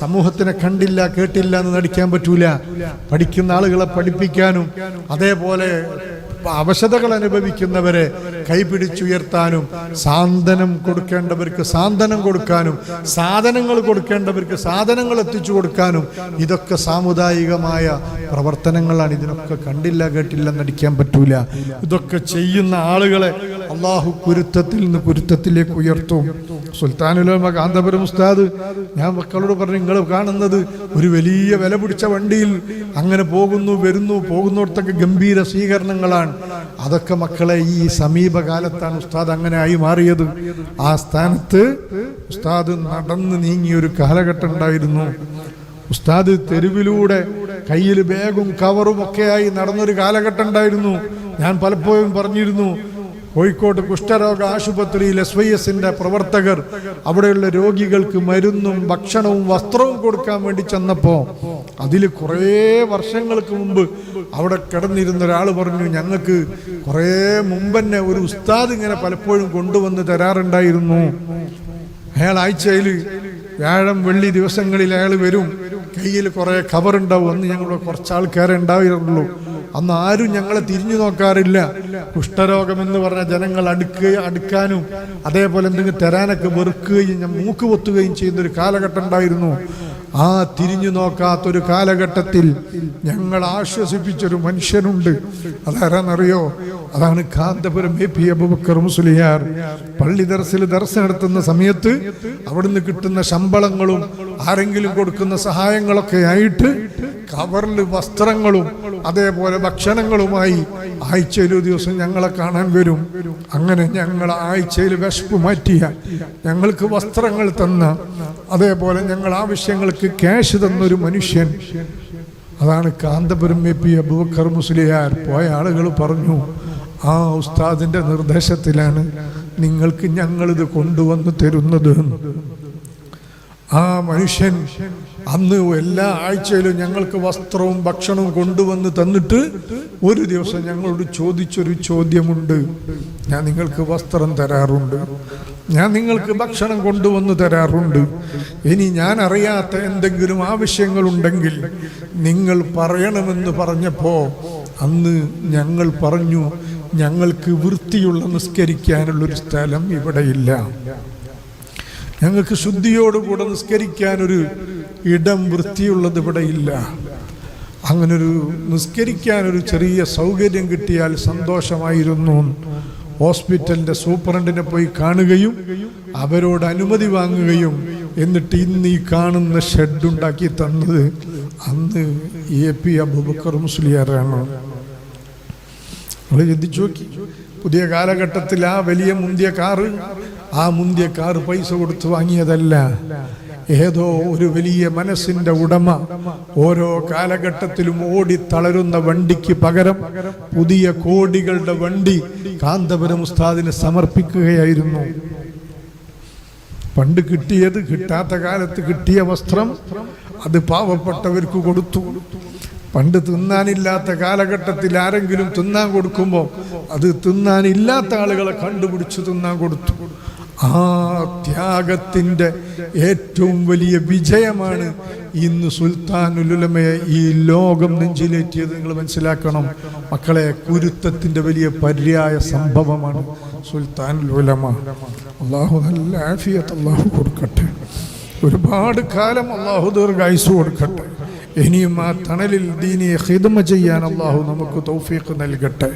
സമൂഹത്തിനെ കണ്ടില്ല കേട്ടില്ല എന്ന് നടിക്കാൻ പറ്റൂല. പഠിക്കുന്ന ആളുകളെ പഠിപ്പിക്കാനും അതേപോലെ അവശതകൾ അനുഭവിക്കുന്നവരെ കൈപിടിച്ചുയർത്താനും സാന്ത്വനം കൊടുക്കേണ്ടവർക്ക് സാന്ത്വനം കൊടുക്കാനും സാധനങ്ങൾ കൊടുക്കേണ്ടവർക്ക് സാധനങ്ങൾ എത്തിച്ചു കൊടുക്കാനും ഇതൊക്കെ സാമുദായികമായ പ്രവർത്തനങ്ങളാണ്. ഇതിനൊക്കെ കണ്ടില്ല കേട്ടില്ല നടിക്കാൻ പറ്റൂല. ഇതൊക്കെ ചെയ്യുന്ന ആളുകളെ അള്ളാഹു കുരുത്തത്തിൽ നിന്ന് കുരുത്തത്തിലേക്ക് ഉയർത്തും. സുൽത്താനുലോമ കാന്തപുരം ഉസ്താദ് ഞാൻ മക്കളോട് പറഞ്ഞു നിങ്ങൾ കാണുന്നത് ഒരു വലിയ വില പിടിച്ച വണ്ടിയിൽ അങ്ങനെ പോകുന്നു വരുന്നു പോകുന്നിടത്തൊക്കെ ഗംഭീര സ്വീകരണങ്ങളാണ്. അതൊക്കെ മക്കളെ ഈ സമീപകാലത്താണ് ഉസ്താദ് അങ്ങനെ ആയി മാറിയത്. ആ സ്ഥാനത്ത് ഉസ്താദ് നടന്ന് നീങ്ങിയ ഒരു കാലഘട്ടം ഉണ്ടായിരുന്നു. ഉസ്താദ് തെരുവിലൂടെ കയ്യിൽ ബാഗും കവറും ഒക്കെയായി നടന്നൊരു കാലഘട്ടം ഉണ്ടായിരുന്നു. ഞാൻ പലപ്പോഴും പറഞ്ഞിരുന്നു കോഴിക്കോട് കുഷ്ഠരോഗ ആശുപത്രിയിൽ എസ് വൈ എസിന്റെ പ്രവർത്തകർ അവിടെയുള്ള രോഗികൾക്ക് മരുന്നും ഭക്ഷണവും വസ്ത്രവും കൊടുക്കാൻ വേണ്ടി ചെന്നപ്പോൾ അതിൽ കുറേ വർഷങ്ങൾക്ക് മുമ്പ് അവിടെ കിടന്നിരുന്ന ഒരാൾ പറഞ്ഞു ഞങ്ങൾക്ക് കുറേ മുമ്പന്നെ ഒരു ഉസ്താദ് ഇങ്ങനെ പലപ്പോഴും കൊണ്ടുവന്ന് തരാറുണ്ടായിരുന്നു. അയാൾ ആഴ്ചയിൽ വ്യാഴം വെള്ളി ദിവസങ്ങളിൽ അയാൾ വരും. കയ്യിൽ കുറേ കവറുണ്ടാവും അന്ന് ഞങ്ങളുടെ കുറച്ച് ആൾക്കാരെ ഉണ്ടായിരുന്നുള്ളൂ. അന്ന് ആരും ഞങ്ങളെ തിരിഞ്ഞു നോക്കാറില്ല. കുഷ്ഠരോഗം എന്ന് പറഞ്ഞ ജനങ്ങൾ അടുക്കുക അടുക്കാനും അതേപോലെ എന്തെങ്കിലും തരാനൊക്കെ വെറുക്കുകയും മൂക്ക് പൊത്തുകയും ചെയ്യുന്ന ഒരു കാലഘട്ടം ഉണ്ടായിരുന്നു ആ തിരിഞ്ഞു നോക്കാത്തൊരു കാലഘട്ടത്തിൽ ഞങ്ങൾ ആശ്വസിപ്പിച്ചൊരു മനുഷ്യനുണ്ട്. അതാരാന്നറിയോ? അതാണ് കാന്തപുരം എ പി അബുബക്കർ മുസ്ലിയാർ. പള്ളി ദർസിൽ ദർശനം നടത്തുന്ന സമയത്ത് അവിടുന്ന് കിട്ടുന്ന ശമ്പളങ്ങളും ആരെങ്കിലും കൊടുക്കുന്ന സഹായങ്ങളൊക്കെ ആയിട്ട് കവറിൽ വസ്ത്രങ്ങളും അതേപോലെ ഭക്ഷണങ്ങളുമായി ആഴ്ചയിൽ ഒരു ദിവസം ഞങ്ങളെ കാണാൻ വരും. അങ്ങനെ ഞങ്ങൾ ആഴ്ചയിൽ വിശപ്പ് മാറ്റിയ. ഞങ്ങൾക്ക് വസ്ത്രങ്ങൾ തന്ന. അതേപോലെ ഞങ്ങൾ ആവശ്യങ്ങൾക്ക് ക്യാഷ് തന്നൊരു മനുഷ്യൻ. അതാണ് കാന്തപുരം എ പി അബൂബക്കർ മുസ്ലിയാർ പോയ ആളുകൾ പറഞ്ഞു ആ ഉസ്താദിന്റെ നിർദ്ദേശത്തിലാണ് നിങ്ങൾക്ക് ഞങ്ങളിത് കൊണ്ടുവന്ന് തരുന്നത്. ആ മനുഷ്യൻ അന്ന് എല്ലാ ആഴ്ചയിലും ഞങ്ങൾക്ക് വസ്ത്രവും ഭക്ഷണവും കൊണ്ടുവന്ന് തന്നിട്ട് ഒരു ദിവസം ഞങ്ങളോട് ചോദിച്ചൊരു ചോദ്യമുണ്ട്. ഞാൻ നിങ്ങൾക്ക് വസ്ത്രം തരാറുണ്ട്. ഞാൻ നിങ്ങൾക്ക് ഭക്ഷണം കൊണ്ടുവന്ന് തരാറുണ്ട്. ഇനി ഞാൻ അറിയാത്ത എന്തെങ്കിലും ആവശ്യങ്ങളുണ്ടെങ്കിൽ നിങ്ങൾ പറയണമെന്ന് പറഞ്ഞപ്പോൾ അന്ന് ഞങ്ങൾ പറഞ്ഞു ഞങ്ങൾക്ക് വൃത്തിയുള്ള നിസ്കരിക്കാനുള്ളൊരു സ്ഥലം ഇവിടെയില്ല. ഞങ്ങൾക്ക് ശുദ്ധിയോടുകൂടെ നിസ്കരിക്കാനൊരു ഇടം വൃത്തിയുള്ളത് ഇവിടെ ഇല്ല. അങ്ങനൊരു നിസ്കരിക്കാനൊരു ചെറിയ സൗകര്യം കിട്ടിയാൽ സന്തോഷമായിരുന്നു. ഹോസ്പിറ്റലിന്റെ സൂപ്രണ്ടിനെ പോയി കാണുകയും അവരോട് അനുമതി വാങ്ങുകയും എന്നിട്ട് ഇന്ന് ഈ കാണുന്ന ഷെഡ് ഉണ്ടാക്കി തന്നത് അന്ന് എ പി അബൂബക്കർ മുസ്ലിയാറാണ് നമ്മൾ ചിന്തിച്ചു നോക്കി. പുതിയ കാലഘട്ടത്തിൽ ആ വലിയ മുന്തിയ കാറ് ആ മുന്തിയ കാർ പൈസ കൊടുത്ത് വാങ്ങിയതല്ല. ഏതോ ഒരു വലിയ മനസ്സിന്റെ ഉടമ ഓരോ കാലഘട്ടത്തിലും ഓടി തളരുന്ന വണ്ടിക്ക് പകരം പുതിയ കോടികളുടെ വണ്ടി കാന്തപുരം ഉസ്താദിന് സമർപ്പിക്കുകയായിരുന്നു. പണ്ട് കിട്ടിയത് കിട്ടാത്ത കാലത്ത് കിട്ടിയ വസ്ത്രം അത് പാവപ്പെട്ടവർക്ക് കൊടുത്തു. പണ്ട് തിന്നാനില്ലാത്ത കാലഘട്ടത്തിൽ ആരെങ്കിലും തിന്നാൻ കൊടുക്കുമ്പോൾ അത് തിന്നാനില്ലാത്ത ആളുകളെ കണ്ടുപിടിച്ച് തിന്നാൻ കൊടുത്തു. ആ ത്യാഗത്തിന്റെ ഏറ്റവും വലിയ വിജയമാണ് ഇന്ന് സുൽത്താനുലുലമയെ ഈ ലോകം നെഞ്ചിലേറ്റിയത്. നിങ്ങൾ മനസ്സിലാക്കണം മക്കളെ കുരുത്തത്തിന്റെ വലിയ പര്യായ സംഭവമാണ് സുൽത്താനുലുലമ അള്ളാഹു നല്ല ആഫിയത്ത് അള്ളാഹു കൊടുക്കട്ടെ. ഒരുപാട് കാലം അള്ളാഹു ദീർഘായുസ് കൊടുക്കട്ടെ. ഇനിയും ആ തണലിൽ ദീനിയെ ഹിദമ ചെയ്യാൻ അള്ളാഹു നമുക്ക് തൗഫീഖ് നൽകട്ടെ.